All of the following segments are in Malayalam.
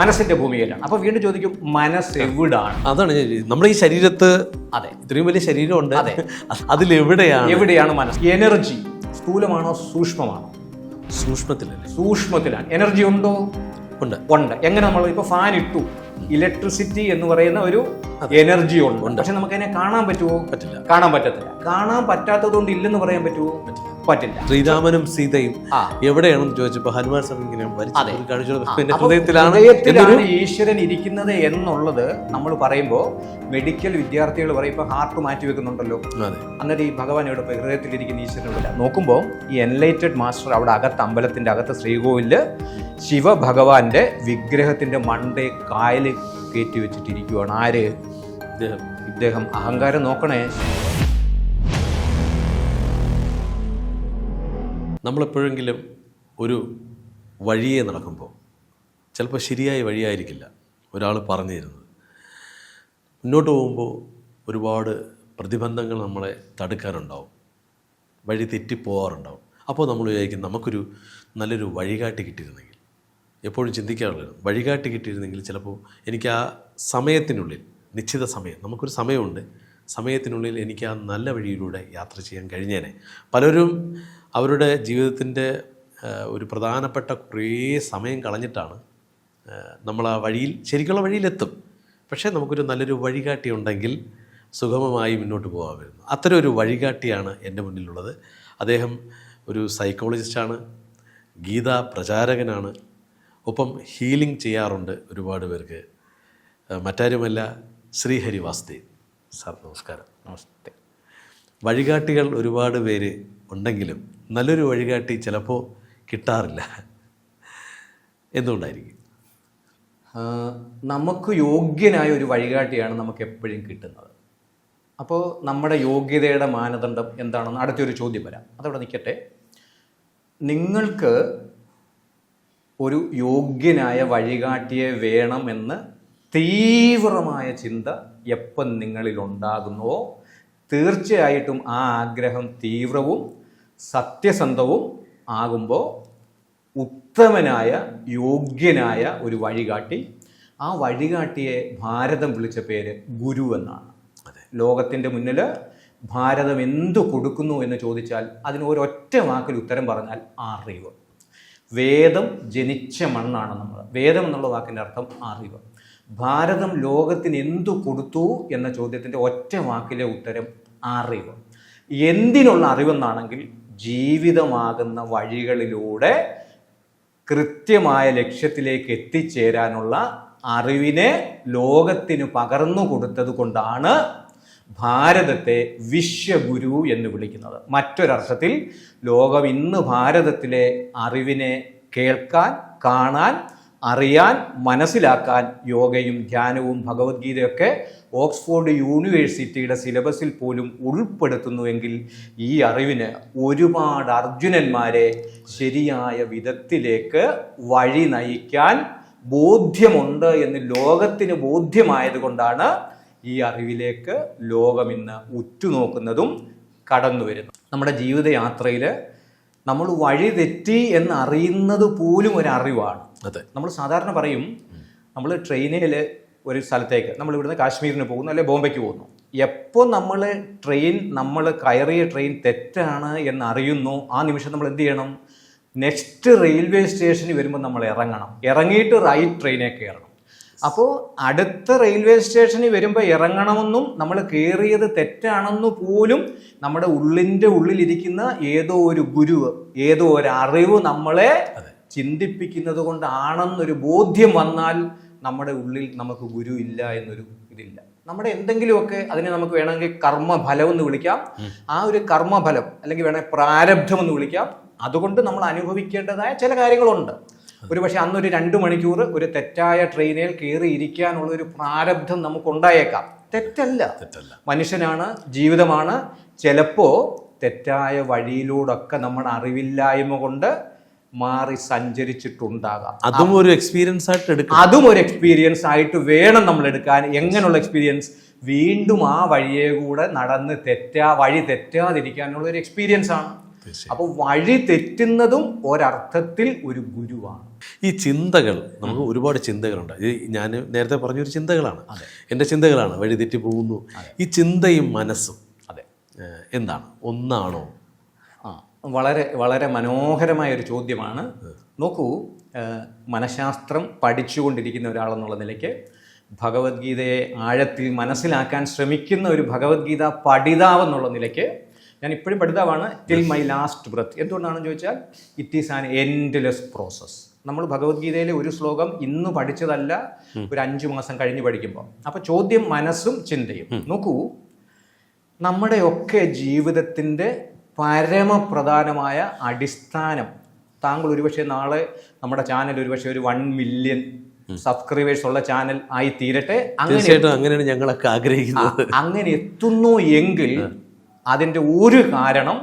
മനസ്സിന്റെ ഭൂമികയിലാണ്. അപ്പൊ വീണ്ടും ചോദിക്കും മനസ്സ് എവിടാണ് അതാണ്. നമ്മുടെ ഈ ശരീരത്ത് അതെ. ഇത്രയും വലിയ ശരീരമുണ്ട്. അതെ. അതിലെവിടെയാണ്? എവിടെയാണ് മനസ്സ്? എനർജി സ്ഥൂലമാണോ സൂക്ഷ്മമാണോ? സൂക്ഷ്മത്തിലല്ലേ? സൂക്ഷ്മത്തിലാണ്. എനർജി ഉണ്ടോ? ഉണ്ട്. ഉണ്ട്. എങ്ങനെ നമ്മൾ ഇപ്പൊ ഫാൻ ഇട്ടു? ഇലക്ട്രിസിറ്റി എന്ന് പറയുന്ന ഒരു എനർജി ഉണ്ട്. പക്ഷെ നമുക്ക് അതിനെ കാണാൻ പറ്റുമോ പറ്റില്ല. കാണാൻ പറ്റത്തില്ല. കാണാൻ പറ്റാത്തത് കൊണ്ട് ഇല്ലെന്ന് പറയാൻ പറ്റുമോ പറ്റില്ല. ശ്രീരാമനും സീതയും എവിടെയാണെന്ന് ചോദിച്ചപ്പോ ഹനുമാൻ സ്വാമി ഇങ്ങനെ ഒരു കാണിച്ചു. എന്റെ ഹൃദയത്തിലാണ് ഹൃദയത്തിലാണ് എന്നൊരു ഈശ്വരൻ ഇരിക്കുന്നത് എന്നുള്ളത് നമ്മൾ പറയുമ്പോൾ മെഡിക്കൽ വിദ്യാർത്ഥികൾ പറയും ഹാർട്ട് മാറ്റി വെക്കുന്നുണ്ടല്ലോ. അന്നേരം ഈ ഭഗവാൻ എവിടെ ഹൃദയത്തിലിരിക്കുന്ന ഈശ്വരനില്ല നോക്കുമ്പോൾ ഈ എൻലൈറ്റഡ് മാസ്റ്റർ അവിടെ അകത്ത് അമ്പലത്തിന്റെ അകത്ത് ശ്രീകോവിലിൽ ശിവഭഗവാന്റെ വിഗ്രഹത്തിന്റെ മണ്ടേ കായൽ കയറ്റി വെച്ചിട്ടിരിക്കുവാണ്. ആര്? ഇദ്ദേഹം. ഇദ്ദേഹം. അഹങ്കാരം നോക്കണേ. നമ്മളെപ്പോഴെങ്കിലും ഒരു വഴിയെ നടക്കുമ്പോൾ ചിലപ്പോൾ ശരിയായ വഴിയായിരിക്കില്ല ഒരാൾ പറഞ്ഞു തരുന്നത്. മുന്നോട്ട് പോകുമ്പോൾ ഒരുപാട് പ്രതിബന്ധങ്ങൾ നമ്മളെ തടുക്കാനുണ്ടാവും. വഴി തെറ്റിപ്പോവാറുണ്ടാവും. അപ്പോൾ നമ്മൾ വിചാരിക്കും നമുക്കൊരു നല്ലൊരു വഴികാട്ടി കിട്ടിയിരുന്നെങ്കിൽ. എപ്പോഴും ചിന്തിക്കാറുള്ളത് വഴികാട്ടി കിട്ടിയിരുന്നെങ്കിൽ ചിലപ്പോൾ എനിക്ക് ആ സമയത്തിനുള്ളിൽ നിശ്ചിത സമയം നമുക്കൊരു സമയമുണ്ട്. സമയത്തിനുള്ളിൽ എനിക്ക് ആ നല്ല വഴിയിലൂടെ യാത്ര ചെയ്യാൻ കഴിഞ്ഞേനെ. പലരും അവരുടെ ജീവിതത്തിന്റെ ഒരു പ്രധാനപ്പെട്ട കുറേ സമയം കളഞ്ഞിട്ടാണ് നമ്മൾ ആ വഴിയിൽ ശരിക്കുള്ള വഴിയിലെത്തും. പക്ഷേ നമുക്കൊരു നല്ലൊരു വഴികാട്ടി ഉണ്ടെങ്കിൽ സുഗമമായി മുന്നോട്ട് പോകാമായിരുന്നു. അത്തരം ഒരു വഴികാട്ടിയാണ് എന്റെ മുന്നിലുള്ളത്. അദ്ദേഹം ഒരു സൈക്കോളജിസ്റ്റാണ് ഗീതാ പ്രചാരകനാണ്. ഒപ്പം ഹീലിംഗ് ചെയ്യാറുണ്ട് ഒരുപാട് പേർക്ക്. മറ്റാരുമല്ല ശ്രീഹരി വാസ്തേവ് സാർ നമസ്കാരം. നമസ്തേ. വഴികാട്ടികൾ ഒരുപാട് പേര് ഉണ്ടെങ്കിലും നല്ലൊരു വഴികാട്ടി ചിലപ്പോൾ കിട്ടാറില്ല. എന്തുകൊണ്ടായിരിക്കും? നമുക്ക് യോഗ്യനായ ഒരു വഴികാട്ടിയാണ് നമുക്ക് എപ്പോഴും കിട്ടുന്നത്. അപ്പോൾ നമ്മുടെ യോഗ്യതയുടെ മാനദണ്ഡം എന്താണെന്ന് അടുത്തൊരു ചോദ്യം വരാം. അതവിടെ നിൽക്കട്ടെ. നിങ്ങൾക്ക് ഒരു യോഗ്യനായ വഴികാട്ടിയെ വേണമെന്ന് തീവ്രമായ ചിന്ത എപ്പം നിങ്ങളിൽ ഉണ്ടാകുന്നുവോ തീർച്ചയായിട്ടും ആ ആഗ്രഹം തീവ്രവും സത്യസന്ധവും ആകുമ്പോൾ ഉത്തമനായ യോഗ്യനായ ഒരു വഴികാട്ടി ആ വഴികാട്ടിയെ ഭാരതം വിളിച്ച പേര് ഗുരു എന്നാണ്. ലോകത്തിന്റെ മുന്നിൽ ഭാരതം എന്തു കൊടുക്കുന്നു എന്ന് ചോദിച്ചാൽ അതിന് ഒരൊറ്റ വാക്കിൽ ഉത്തരം പറഞ്ഞാൽ അറിവ്. വേദം ജനിച്ച മണ്ണാണ് നമ്മൾ വേദം എന്നുള്ള വാക്കിന്റെ അർത്ഥം അറിവ്. ഭാരതം ലോകത്തിന് എന്തു കൊടുത്തു എന്ന ചോദ്യത്തിന്റെ ഒറ്റ വാക്കിലെ ഉത്തരം അറിവ്. എന്തിനുള്ള അറിവെന്നാണെങ്കിൽ ജീവിതമാകുന്ന വഴികളിലൂടെ കൃത്യമായ ലക്ഷ്യത്തിലേക്ക് എത്തിച്ചേരാനുള്ള അറിവിനെ ലോകത്തിന് പകർന്നു കൊടുത്തത് കൊണ്ടാണ് ഭാരതത്തെ വിശ്വഗുരു എന്ന് വിളിക്കുന്നത്. മറ്റൊരർത്ഥത്തിൽ ലോകം ഇന്ന് ഭാരതത്തിലെ അറിവിനെ കേൾക്കാൻ കാണാൻ അറിയാൻ മനസ്സിലാക്കാൻ യോഗയും ധ്യാനവും ഭഗവത്ഗീതയൊക്കെ ഓക്സ്ഫോർഡ് യൂണിവേഴ്സിറ്റിയുടെ സിലബസിൽ പോലും ഉൾപ്പെടുത്തുന്നുവെങ്കിൽ ഈ അറിവിന് ഒരുപാട് അർജുനന്മാരെ ശരിയായ വിധത്തിലേക്ക് വഴി നയിക്കാൻ ബോധ്യമുണ്ട് എന്ന് ലോകത്തിന് ബോധ്യമായതുകൊണ്ടാണ് ഈ അറിവിലേക്ക് ലോകം ഇന്ന് ഉറ്റുനോക്കുന്നതും കടന്നു വരുന്നു നമ്മുടെ ജീവിതയാത്രയിൽ നമ്മൾ വഴി തെറ്റി എന്ന് അറിയുന്നത് പോലും ഒരു അറിവാണ് അതെ. നമ്മൾ സാധാരണ പറയും നമ്മൾ ട്രെയിനിൽ ഒരു സ്ഥലത്തേക്ക് നമ്മൾ ഇവിടുന്ന് കാശ്മീരിന് പോകുന്നു അല്ലെ ബോംബെക്ക് പോകുന്നു. എപ്പോൾ നമ്മൾ ട്രെയിൻ നമ്മൾ കയറിയ ട്രെയിൻ തെറ്റാണ് എന്ന് അറിയുന്നു ആ നിമിഷം നമ്മൾ എന്ത് ചെയ്യണം? നെക്സ്റ്റ് റെയിൽവേ സ്റ്റേഷനിൽ വരുമ്പോൾ നമ്മൾ ഇറങ്ങണം. ഇറങ്ങിയിട്ട് റൈറ്റ് ട്രെയിനെ കയറണം. അപ്പോൾ അടുത്ത റെയിൽവേ സ്റ്റേഷനിൽ വരുമ്പോൾ ഇറങ്ങണമെന്നും നമ്മൾ കയറിയത് തെറ്റാണെന്നു പോലും നമ്മുടെ ഉള്ളിന്റെ ഉള്ളിലിരിക്കുന്ന ഏതോ ഒരു ഗുരുവ് ഏതോ ഒരു അറിവ് നമ്മളെ ചിന്തിപ്പിക്കുന്നത് കൊണ്ടാണെന്നൊരു ബോധ്യം വന്നാൽ നമ്മുടെ ഉള്ളിൽ നമുക്ക് ഗുരു ഇല്ല എന്നൊരു ഇതില്ല. നമ്മുടെ എന്തെങ്കിലുമൊക്കെ അതിനെ നമുക്ക് വേണമെങ്കിൽ കർമ്മഫലം എന്ന് വിളിക്കാം. ആ ഒരു കർമ്മഫലം അല്ലെങ്കിൽ വേണമെങ്കിൽ പ്രാരബ്ധം എന്ന് വിളിക്കാം. അതുകൊണ്ട് നമ്മൾ അനുഭവിക്കേണ്ടതായ ചില കാര്യങ്ങളുണ്ട്. ഒരു പക്ഷെ അന്നൊരു രണ്ട് മണിക്കൂർ ഒരു തെറ്റായ ട്രെയിനിൽ കയറി ഇരിക്കാനുള്ള ഒരു പ്രാരബ്ധം നമുക്കുണ്ടായേക്കാം. തെറ്റല്ല. തെറ്റല്ല. മനുഷ്യനാണ് ജീവിതമാണ്. ചിലപ്പോൾ തെറ്റായ വഴിയിലൂടൊക്കെ നമ്മുടെ അറിവില്ലായ്മ കൊണ്ട് മാറി സഞ്ചരിച്ചിട്ടുണ്ടാകാം. അതും ഒരു എക്സ്പീരിയൻസ് ആയിട്ട് എടുക്കാം അതും ഒരു എക്സ്പീരിയൻസ് ആയിട്ട് വേണം നമ്മൾ എടുക്കാൻ. എങ്ങനെയുള്ള എക്സ്പീരിയൻസ് വീണ്ടും ആ വഴിയെ കൂടെ നടന്ന് തെറ്റാ വഴി തെറ്റാതിരിക്കാനുള്ള ഒരു എക്സ്പീരിയൻസ് ആണ്. അപ്പൊ അപ്പോൾ വഴി തെറ്റുന്നതും ഒരർത്ഥത്തിൽ ഒരു ഗുരുവാണ്. ഈ ചിന്തകൾ നമുക്ക് ഒരുപാട് ചിന്തകളുണ്ട്. ഇത് ഞാൻ നേരത്തെ പറഞ്ഞൊരു ചിന്തകളാണ്. എന്റെ ചിന്തകളാണ്. വഴി തെറ്റി പോകുന്നു. ഈ ചിന്തയും മനസ്സും അതെ. എന്താണ്? ഒന്നാണോ? വളരെ വളരെ മനോഹരമായ ഒരു ചോദ്യമാണ്. നോക്കൂ മനഃശാസ്ത്രം പഠിച്ചുകൊണ്ടിരിക്കുന്ന ഒരാളെന്നുള്ള നിലയ്ക്ക് ഭഗവത്ഗീതയെ ആഴത്തിൽ മനസ്സിലാക്കാൻ ശ്രമിക്കുന്ന ഒരു ഭഗവത്ഗീത പഠിതാവ് എന്നുള്ള നിലയ്ക്ക് ഞാൻ ഇപ്പോഴും പഠിതാവാണ്. ടിൽ മൈ ലാസ്റ്റ് ബ്രത്ത് എന്തുകൊണ്ടാണെന്ന് ചോദിച്ചാൽ it is an endless process നമ്മൾ ഭഗവത്ഗീതയിലെ ഒരു ശ്ലോകം ഇന്ന് പഠിച്ചതല്ല ഒരു അഞ്ചു മാസം കഴിഞ്ഞ് പഠിക്കുമ്പോൾ അപ്പോൾ ചോദ്യം മനസ്സും ചിന്തയും. നോക്കൂ നമ്മുടെയൊക്കെ ജീവിതത്തിന്റെ പരമപ്രധാനമായ അടിസ്ഥാനം. താങ്കൾ ഒരുപക്ഷെ നാളെ നമ്മുടെ ചാനൽ ഒരുപക്ഷെ ഒരു വൺ മില്യൺ സബ്സ്ക്രൈബേഴ്സ് ഉള്ള ചാനൽ ആയി തീരട്ടെ. അങ്ങനെ അങ്ങനെയാണ് ഞങ്ങളൊക്കെ ആഗ്രഹിക്കുന്നത്. അങ്ങനെ എത്തുന്നു എങ്കിൽ അതിന്റെ ഒരു കാരണം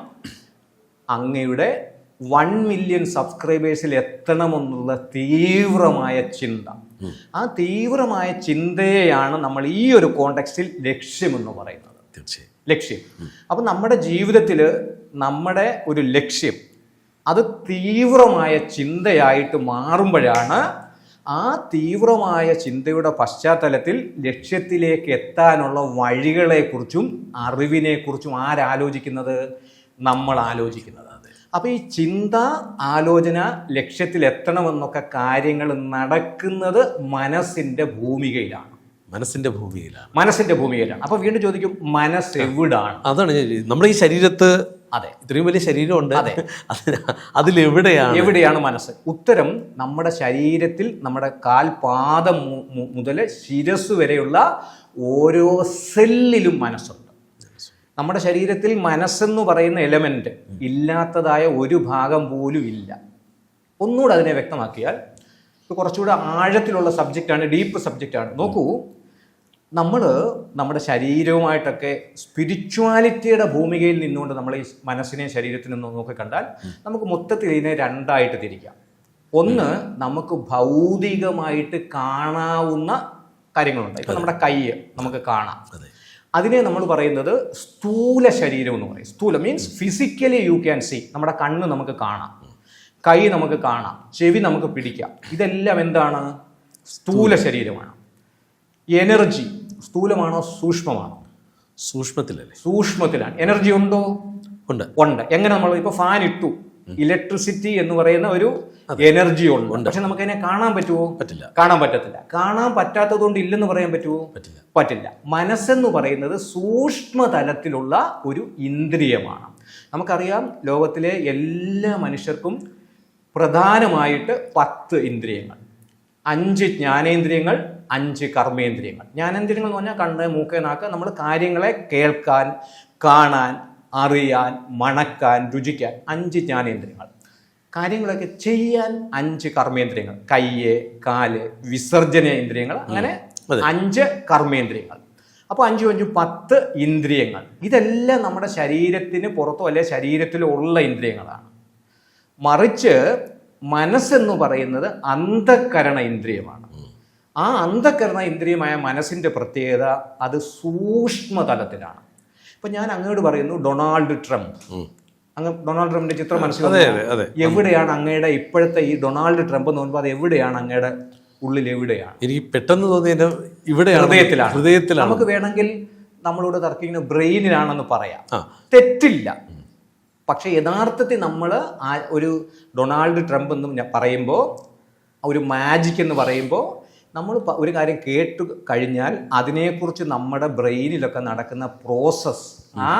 അങ്ങയുടെ വൺ മില്യൺ സബ്സ്ക്രൈബേഴ്സിൽ എത്തണമെന്നുള്ള തീവ്രമായ ചിന്ത. ആ തീവ്രമായ ചിന്തയെയാണ് നമ്മൾ ഈ ഒരു കോണ്ടെക്സ്റ്റിൽ ലക്ഷ്യമെന്ന് പറയുന്നത്. തീർച്ചയായും. ലക്ഷ്യം. അപ്പം നമ്മുടെ ജീവിതത്തിൽ നമ്മുടെ ഒരു ലക്ഷ്യം അത് തീവ്രമായ ചിന്തയായിട്ട് മാറുമ്പോഴാണ് ആ തീവ്രമായ ചിന്തയുടെ പശ്ചാത്തലത്തിൽ ലക്ഷ്യത്തിലേക്ക് എത്താനുള്ള വഴികളെക്കുറിച്ചും അറിവിനെക്കുറിച്ചും ആരാലോചിക്കുന്നത് നമ്മൾ ആലോചിക്കുന്നത്. അപ്പോൾ ഈ ചിന്ത ആലോചന ലക്ഷ്യത്തിലെത്തണമെന്നൊക്കെ കാര്യങ്ങൾ നടക്കുന്നത് മനസ്സിന്റെ ഭൂമികയിലാണ്. മനസ്സിന്റെ ഭൂമിയിലാണ്. മനസ്സിന്റെ ഭൂമിയിലാണ്. അപ്പൊ വീണ്ടും ചോദിക്കും മനസ്സ് എവിടാണ്? അതാണ് നമ്മുടെ ഈ ശരീരത്ത് അതെ. ഇത്രയും വലിയ ശരീരമുണ്ട്. അതെ. അതിലെവിടെയാണ്? എവിടെയാണ് മനസ്സ്? ഉത്തരം നമ്മുടെ ശരീരത്തിൽ നമ്മുടെ കാൽപാദം മുതൽ ശിരസ് വരെയുള്ള ഓരോ സെല്ലിലും മനസ്സുണ്ട്. നമ്മുടെ ശരീരത്തിൽ മനസ്സെന്ന് പറയുന്ന എലമെന്റ് ഇല്ലാത്തതായ ഒരു ഭാഗം പോലും ഇല്ല. ഒന്നുകൂടെ അതിനെ വ്യക്തമാക്കിയാൽ കുറച്ചുകൂടെ ആഴത്തിലുള്ള സബ്ജക്റ്റാണ് ഡീപ്പ് സബ്ജക്റ്റാണ് നോക്കൂ നമ്മൾ നമ്മുടെ ശരീരവുമായിട്ടൊക്കെ സ്പിരിച്വാലിറ്റിയുടെ ഭൂമികയിൽ നിന്നുകൊണ്ട് നമ്മൾ ഈ മനസ്സിനെയും ശരീരത്തിനും നോക്കി കണ്ടാൽ നമുക്ക് മൊത്തത്തിൽ ഇതിനെ രണ്ടായിട്ട് തിരിക്കാം. ഒന്ന് നമുക്ക് ഭൗതികമായിട്ട് കാണാവുന്ന കാര്യങ്ങളുണ്ട്. ഇപ്പം നമ്മുടെ കൈ നമുക്ക് കാണാം. അതെ. അതിനെ നമ്മൾ പറയുന്നത് സ്ഥൂല ശരീരം എന്ന് പറയും. സ്ഥൂല means physically you can see നമ്മുടെ കണ്ണ് നമുക്ക് കാണാം. കൈ നമുക്ക് കാണാം. ചെവി നമുക്ക് പിടിക്കാം. ഇതെല്ലാം എന്താണ്? സ്ഥൂല ശരീരമാണ്. എനർജി സ്ഥൂലമാണോ സൂക്ഷ്മമാണോ? സൂക്ഷ്മത്തിലല്ലേ? സൂക്ഷ്മത്തിലാണ്. എനർജി ഉണ്ടോ? ഉണ്ട്. ഉണ്ട്. എങ്ങനെ നമ്മൾ ഇപ്പൊ ഫാൻ ഇട്ടു? ഇലക്ട്രിസിറ്റി എന്ന് പറയുന്ന ഒരു എനർജി ഉണ്ട്. പക്ഷെ നമുക്ക് അതിനെ കാണാൻ പറ്റുമോ പറ്റില്ല. കാണാൻ പറ്റത്തില്ല. കാണാൻ പറ്റാത്തത് കൊണ്ട് ഇല്ലെന്ന് പറയാൻ പറ്റുമോ പറ്റില്ല. പറ്റില്ല. മനസ്സെന്ന് പറയുന്നത് സൂക്ഷ്മ തലത്തിലുള്ള ഒരു ഇന്ദ്രിയമാണ്. നമുക്കറിയാം ലോകത്തിലെ എല്ലാ മനുഷ്യർക്കും പ്രധാനമായിട്ട് പത്ത് ഇന്ദ്രിയങ്ങൾ. അഞ്ച് ജ്ഞാനേന്ദ്രിയങ്ങൾ അഞ്ച് കർമ്മേന്ദ്രിയങ്ങൾ. ജ്ഞാനേന്ദ്രിയങ്ങൾ എന്ന് പറഞ്ഞാൽ കണ്ണ് മൂക്ക് നാക്ക് നമ്മൾ കാര്യങ്ങളെ കേൾക്കാൻ കാണാൻ അറിയാൻ മണക്കാൻ രുചിക്കാൻ അഞ്ച് ജ്ഞാനേന്ദ്രിയങ്ങൾ. കാര്യങ്ങളൊക്കെ ചെയ്യാൻ അഞ്ച് കർമ്മേന്ദ്രിയങ്ങൾ. കയ്യ് കാൽ വിസർജനേന്ദ്രിയങ്ങൾ അങ്ങനെ അഞ്ച് കർമ്മേന്ദ്രിയങ്ങൾ. അപ്പോൾ അഞ്ചും അഞ്ചും പത്ത് ഇന്ദ്രിയങ്ങൾ. ഇതെല്ലാം നമ്മുടെ ശരീരത്തിന് പുറത്തോ അല്ലെ ശരീരത്തിലോ ഉള്ള ഇന്ദ്രിയങ്ങളാണ്. മറിച്ച് മനസ്സെന്ന് പറയുന്നത് അന്ധകരണ ഇന്ദ്രിയമാണ്. ആ അന്ധകരണ ഇന്ദ്രിയമായ മനസ്സിന്റെ പ്രത്യേകത അത് സൂക്ഷ്മതലത്തിലാണ്. ഇപ്പം ഞാൻ അങ്ങോട്ട് പറയുന്നു ഡൊണാൾഡ് ട്രംപ്. അങ്ങ് ഡൊണാൾഡ് ട്രംപിന്റെ ചിത്രം അതെ എവിടെയാണ് അങ്ങയുടെ ഇപ്പോഴത്തെ ഈ ഡൊണാൾഡ് ട്രംപ് എന്ന് പറയുമ്പോൾ അത് എവിടെയാണ് അങ്ങയുടെ ഉള്ളിൽ എവിടെയാണ്? എനിക്ക് പെട്ടെന്ന് തോന്നിയത് ഇവിടെയാണ്. ഹൃദയത്തിലാണ്. ഹൃദയത്തിലാണ്. നമുക്ക് വേണമെങ്കിൽ നമ്മളോട് തർക്കിക്കുന്ന ബ്രെയിനിലാണെന്ന് പറയാം. തെറ്റില്ല. പക്ഷെ യഥാർത്ഥത്തിൽ നമ്മൾ ആ ഒരു ഡൊണാൾഡ് ട്രംപ് എന്ന് പറയുമ്പോൾ ഒരു മാജിക് എന്ന് പറയുമ്പോൾ നമ്മൾ ഒരു കാര്യം കേട്ട് കഴിഞ്ഞാൽ അതിനെക്കുറിച്ച് നമ്മുടെ ബ്രെയിനിലൊക്കെ നടക്കുന്ന പ്രോസസ്സ് ആ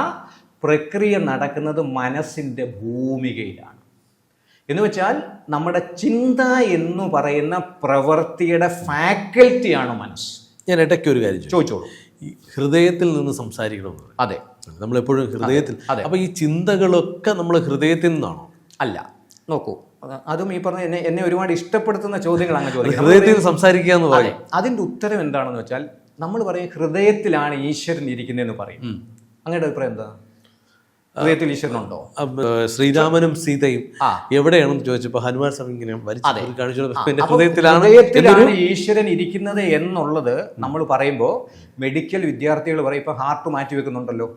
പ്രക്രിയ നടക്കുന്നത് മനസ്സിന്റെ ഭൂമികയിലാണ്. എന്ന് വെച്ചാൽ നമ്മുടെ ചിന്ത എന്ന് പറയുന്ന പ്രവൃത്തിയുടെ ഫാക്കൽറ്റിയാണ് മനസ്സ്. ഞാൻ ഇടയ്ക്ക് ഒരു കാര്യം ചോദിച്ചു ചോദിച്ചോളൂ. ഈ ഹൃദയത്തിൽ നിന്ന് സംസാരിക്കണം അതെ. നമ്മളെപ്പോഴും ഹൃദയത്തിൽ. അതെ. അപ്പൊ ഈ ചിന്തകളൊക്കെ നമ്മൾ ഹൃദയത്തിൽ നിന്നാണോ? അല്ല. നോക്കൂ. അതും ഈ പറഞ്ഞ എന്നെ എന്നെ ഒരുപാട് ഇഷ്ടപ്പെടുത്തുന്ന ചോദ്യങ്ങളാണ് അങ്ങ് ഹൃദയത്തിൽ സംസാരിക്കുക എന്ന് പറയും. അതെ. അതിന്റെ ഉത്തരം എന്താണെന്ന് വെച്ചാൽ നമ്മൾ പറയും ഹൃദയത്തിലാണ് ഈശ്വരൻ ഇരിക്കുന്നതെന്ന് പറയും. അങ്ങയുടെ അഭിപ്രായം എന്താ? ഹൃദയത്തിൽ ഈശ്വരനുണ്ടോ? ശ്രീരാമനും സീതയും. എവിടെയാണെന്ന് ചോദിച്ചപ്പോ ഹനുമാൻ സ്വാമി ഇങ്ങനെ ഹൃദയത്തിലാണ് ഈശ്വരൻ ഇരിക്കുന്നത് എന്നുള്ളത് നമ്മൾ പറയുമ്പോൾ മെഡിക്കൽ വിദ്യാർത്ഥികൾ പറയും ഇപ്പൊ ഹാർട്ട് മാറ്റി വെക്കുന്നുണ്ടല്ലോ.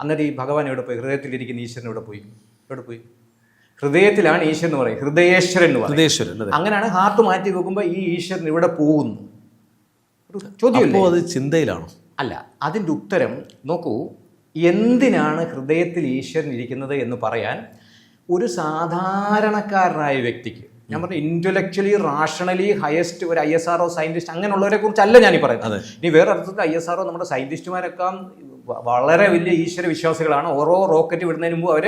അന്നേരം ഈ ഭഗവാൻ എവിടെ പോയി? ഹൃദയത്തിൽ ഇരിക്കുന്ന ഈശ്വരൻ എവിടെ പോയി? എവിടെ പോയി? ഹൃദയത്തിലാണ് ഈശ്വരൻ എന്ന് പറയും ഹൃദയേശ്വരൻ ഹൃദയേശ്വരൻ അങ്ങനെയാണ് ഹാർട്ട് മാറ്റി വെക്കുമ്പോൾ ഈ ഈശ്വരൻ ഇവിടെ പോകുന്നു ചോദ്യം അത് ചിന്തയിലാണോ? അല്ല അതിന്റെ ഉത്തരം നോക്കൂ. എന്തിനാണ് ഹൃദയത്തിൽ ഈശ്വരൻ ഇരിക്കുന്നത് എന്ന് പറയാൻ ഒരു സാധാരണക്കാരനായ വ്യക്തിക്ക് ഞാൻ പറഞ്ഞു ഇന്റലക്ച്വലി റാഷണലി ഹയസ്റ്റ് ഒരു I S R O scientist അങ്ങനെയുള്ളവരെ കുറിച്ചല്ല ഞാൻ ഈ പറയുന്നത് ഇനി വേറെ അർത്ഥത്തിൽ ഐ എസ് ആർ ഒ നമ്മുടെ സയന്റിസ്റ്റുമാരൊക്കെ വളരെ വലിയ ഈശ്വര വിശ്വാസികളാണ്. ഓരോ റോക്കറ്റ് വിടുന്നതിന് മുമ്പ് അവർ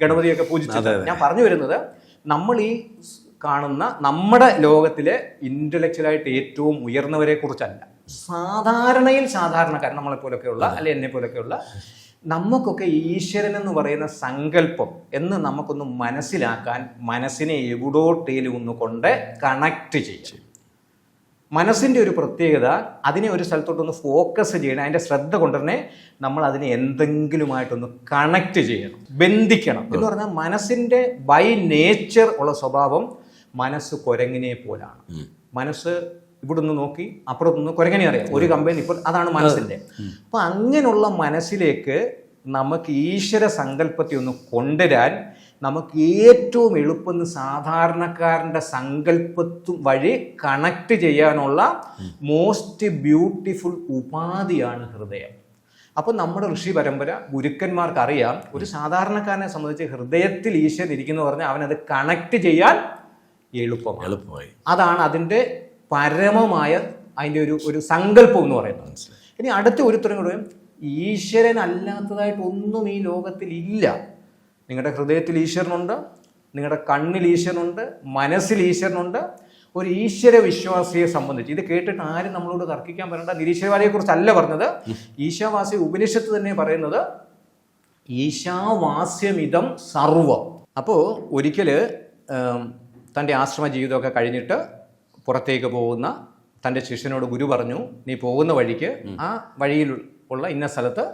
ഗണപതിയൊക്കെ പൂജിച്ചത് ഞാൻ പറഞ്ഞു വരുന്നത് നമ്മൾ ഈ കാണുന്ന നമ്മുടെ ലോകത്തിലെ ഇന്റലക്ച്വലായിട്ട് ഏറ്റവും ഉയർന്നവരെ കുറിച്ചല്ല. സാധാരണയിൽ സാധാരണക്കാരൻ നമ്മളെ പോലൊക്കെയുള്ള അല്ലെ എന്നെ പോലൊക്കെയുള്ള നമുക്കൊക്കെ ഈശ്വരൻ എന്ന് പറയുന്ന സങ്കല്പം എന്ന് നമുക്കൊന്ന് മനസ്സിലാക്കാൻ മനസ്സിനെ എവിടോട്ടേലും ഒന്ന് കൊണ്ട് കണക്ട് ചെയ്യും മനസ്സിന്റെ ഒരു പ്രത്യേകത അതിനെ ഒരു സ്ഥലത്തോട്ടൊന്ന് ഫോക്കസ് ചെയ്യണം. അതിന്റെ ശ്രദ്ധ കൊണ്ടുതന്നെ നമ്മൾ അതിനെ എന്തെങ്കിലുമായിട്ടൊന്ന് കണക്ട് ചെയ്യണം ബന്ധിക്കണം എന്ന് പറഞ്ഞാൽ മനസ്സിന്റെ ബൈ നേച്ചർ ഉള്ള സ്വഭാവം മനസ്സ് കുരങ്ങിനെ പോലാണ്. മനസ്സ് ഇവിടുന്ന് നോക്കി അപ്പുറത്തുനിന്ന് കുരങ്ങനെ അറിയാം. ഒരു കമ്പനി ഇപ്പോൾ അതാണ് മനസ്സിന്റെ അപ്പം അങ്ങനെയുള്ള മനസ്സിലേക്ക് നമുക്ക് ഈശ്വര സങ്കല്പത്തെ ഒന്ന് കൊണ്ടുവരാൻ നമുക്ക് ഏറ്റവും എളുപ്പം സാധാരണക്കാരന്റെ സങ്കല്പത്തു വഴി കണക്ട് ചെയ്യാനുള്ള മോസ്റ്റ് ബ്യൂട്ടിഫുൾ ഉപാധിയാണ് ഹൃദയം. അപ്പോൾ നമ്മുടെ ഋഷി പരമ്പര ഗുരുക്കന്മാർക്ക് അറിയാം ഒരു സാധാരണക്കാരനെ സംബന്ധിച്ച് ഹൃദയത്തിൽ ഈശ്വരൻ ഇരിക്കുന്നു പറഞ്ഞാൽ അവനത് കണക്ട് ചെയ്യാൻ എളുപ്പമാണ്. എളുപ്പമായി. അതാണ് അതിന്റെ പരമമായ അതിന്റെ ഒരു ഒരു സങ്കല്പം എന്ന് പറയുന്നത്. ഇനി അടുത്ത ഒരു ഉത്തരം കൂടെ ഈശ്വരൻ അല്ലാത്തതായിട്ട് ഒന്നും ഈ ലോകത്തിൽ ഇല്ല നിങ്ങളുടെ ഹൃദയത്തിൽ ഈശ്വരനുണ്ട് നിങ്ങളുടെ കണ്ണിൽ ഈശ്വരനുണ്ട് മനസ്സിൽ ഈശ്വരനുണ്ട്. ഒരു ഈശ്വര വിശ്വാസിയെ സംബന്ധിച്ച് ഇത് കേട്ടിട്ട് ആരും നമ്മളോട് തർക്കിക്കാൻ പറയേണ്ട നിരീശ്വരവാദിയെ കുറിച്ചല്ല പറഞ്ഞത്. ഈശാവാസി ഉപനിഷത്ത് തന്നെ പറയുന്നത് ഈശാവാസ്യമിതം സർവം. അപ്പോൾ ഒരിക്കൽ തന്റെ ആശ്രമ ജീവിതമൊക്കെ കഴിഞ്ഞിട്ട് പുറത്തേക്ക് പോകുന്ന തന്റെ ശിഷ്യനോട് ഗുരു പറഞ്ഞു നീ പോകുന്ന വഴിക്ക് ആ വഴിയിൽ ഉള്ള ഇന്ന സ്ഥലത്ത്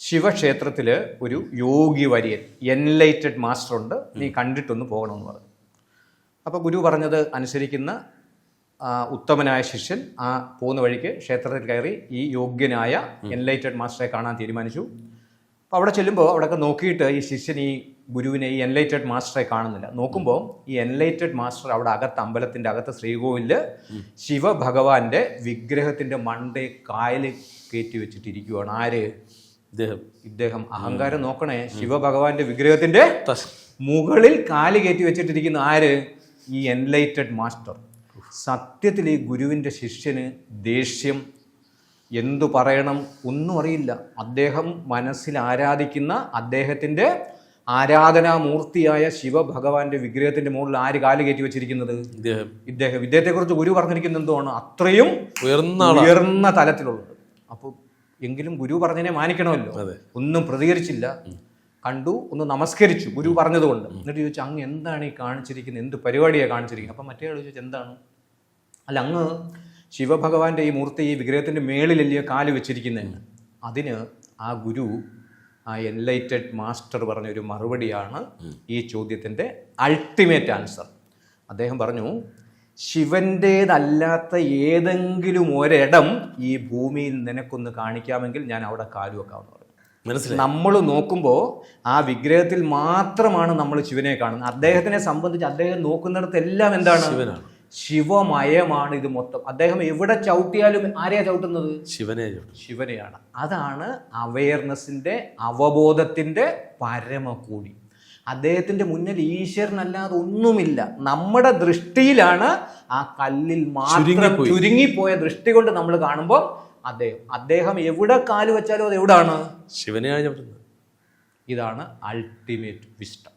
ശിവക്ഷേത്രത്തിൽ ഒരു യോഗി വര്യൻ എൻലൈറ്റഡ് മാസ്റ്റർ ഉണ്ട്. നീ കണ്ടിട്ടൊന്ന് പോകണമെന്ന് പറഞ്ഞു. അപ്പോൾ ഗുരു പറഞ്ഞത് അനുസരിക്കുന്ന ഉത്തമനായ ശിഷ്യൻ ആ പോകുന്ന വഴിക്ക് ക്ഷേത്രത്തിൽ കയറി ഈ യോഗ്യനായ എൻലൈറ്റഡ് മാസ്റ്ററെ കാണാൻ തീരുമാനിച്ചു. അപ്പോൾ അവിടെ ചെല്ലുമ്പോൾ അവിടെയൊക്കെ നോക്കിയിട്ട് ഈ ശിഷ്യൻ ഈ ഗുരുവിനെ ഈ എൻലൈറ്റഡ് മാസ്റ്ററെ കാണുന്നില്ല. നോക്കുമ്പോൾ ഈ എൻലൈറ്റഡ് മാസ്റ്റർ അവിടെ അകത്ത് അമ്പലത്തിന്റെ അകത്ത് ശ്രീകോവിലിൽ ശിവഭഗവാന്റെ വിഗ്രഹത്തിന്റെ മണ്ടേ കായൽ കയറ്റി വെച്ചിട്ടിരിക്കുകയാണ് ആര്? ഇദ്ദേഹം. ഇദ്ദേഹം. അഹങ്കാരം നോക്കണേ. ശിവഭഗവാന്റെ വിഗ്രഹത്തിന്റെ മുകളിൽ കാൽ കയറ്റി വെച്ചിട്ടിരിക്കുന്ന ആര്? ഈ എൻലൈറ്റഡ് മാസ്റ്റർ സത്യത്തിൽ ഈ ഗുരുവിന്റെ ശിഷ്യന് ദേഷ്യം എന്തു പറയണം ഒന്നും അറിയില്ല. അദ്ദേഹം മനസ്സിൽ ആരാധിക്കുന്ന അദ്ദേഹത്തിന്റെ ആരാധനാമൂർത്തിയായ ശിവഭഗവാന്റെ വിഗ്രഹത്തിന്റെ മുകളിൽ ആര് കാൽ കയറ്റി വെച്ചിരിക്കുന്നത്? ഇദ്ദേഹം. ഇദ്ദേഹത്തെ ഇദ്ദേഹത്തെക്കുറിച്ച് ഗുരു പറഞ്ഞിരിക്കുന്നത് എന്തുവാണ്? അത്രയും ഉയർന്ന ഉയർന്ന തലത്തിലുള്ളത്. അപ്പോൾ എങ്കിലും ഗുരു പറഞ്ഞതിനെ മാനിക്കണമല്ലോ. ഒന്നും പ്രതികരിച്ചില്ല. കണ്ടു ഒന്ന് നമസ്കരിച്ചു ഗുരു പറഞ്ഞതുകൊണ്ട്. എന്നിട്ട് ചോദിച്ചു അങ്ങ് എന്താണ് ഈ കാണിച്ചിരിക്കുന്നത്? എന്ത് പരിപാടിയാണ് കാണിച്ചിരിക്കുന്നത്? അപ്പം മറ്റേ ചോദിച്ചു എന്താണ്? അല്ല അങ്ങ് ശിവഭഗവാന്റെ ഈ മൂർത്തി ഈ വിഗ്രഹത്തിന്റെ മേളിലല്ലേ കാൽ വെച്ചിരിക്കുന്നതെന്ന്. അതിന് ആ ഗുരു ആ എൻലൈറ്റഡ് മാസ്റ്റർ പറഞ്ഞ ഒരു മറുപടിയാണ് ഈ ചോദ്യത്തിന്റെ അൾട്ടിമേറ്റ് ആൻസർ അദ്ദേഹം പറഞ്ഞു ശിവന്റേതല്ലാത്ത ഏതെങ്കിലും ഒരിടം ഈ ഭൂമിയിൽ നിനക്കൊന്ന് കാണിക്കാമെങ്കിൽ ഞാൻ അവിടെ കാലു വെക്കാമെന്ന് പറഞ്ഞു. മനസ്സിലായി. നമ്മൾ നോക്കുമ്പോൾ ആ വിഗ്രഹത്തിൽ മാത്രമാണ് നമ്മൾ ശിവനെ കാണുന്നത്. അദ്ദേഹത്തിനെ സംബന്ധിച്ച് അദ്ദേഹം നോക്കുന്നിടത്ത് എല്ലാം എന്താണ്? ശിവനാണ്. ശിവമയമാണ് ഇത് മൊത്തം. അദ്ദേഹം എവിടെ ചവിട്ടിയാലും ആരെയാ ചവിട്ടുന്നത്? ശിവനെ. ശിവനെയാണ്. അതാണ് അവയർനെസ്സിന്റെ അവബോധത്തിന്റെ പരമകൂടി. അദ്ദേഹത്തിന്റെ മുന്നിൽ ഈശ്വരനല്ലാതെ ഒന്നുമില്ല. നമ്മുടെ ദൃഷ്ടിയിലാണ് ആ കല്ലിൽ മാത്രം ചുരുങ്ങിപ്പോയി. ദൃഷ്ടി കൊണ്ട് നമ്മൾ കാണുമ്പോൾ അദ്ദേഹം. അദ്ദേഹം എവിടെ കാൽ വെച്ചാലും അത് എവിടാണ്? ശിവനെയാണ് ചവിട്ടുന്നത്. ഇതാണ് അൾട്ടിമേറ്റ് വിസ്റ്റം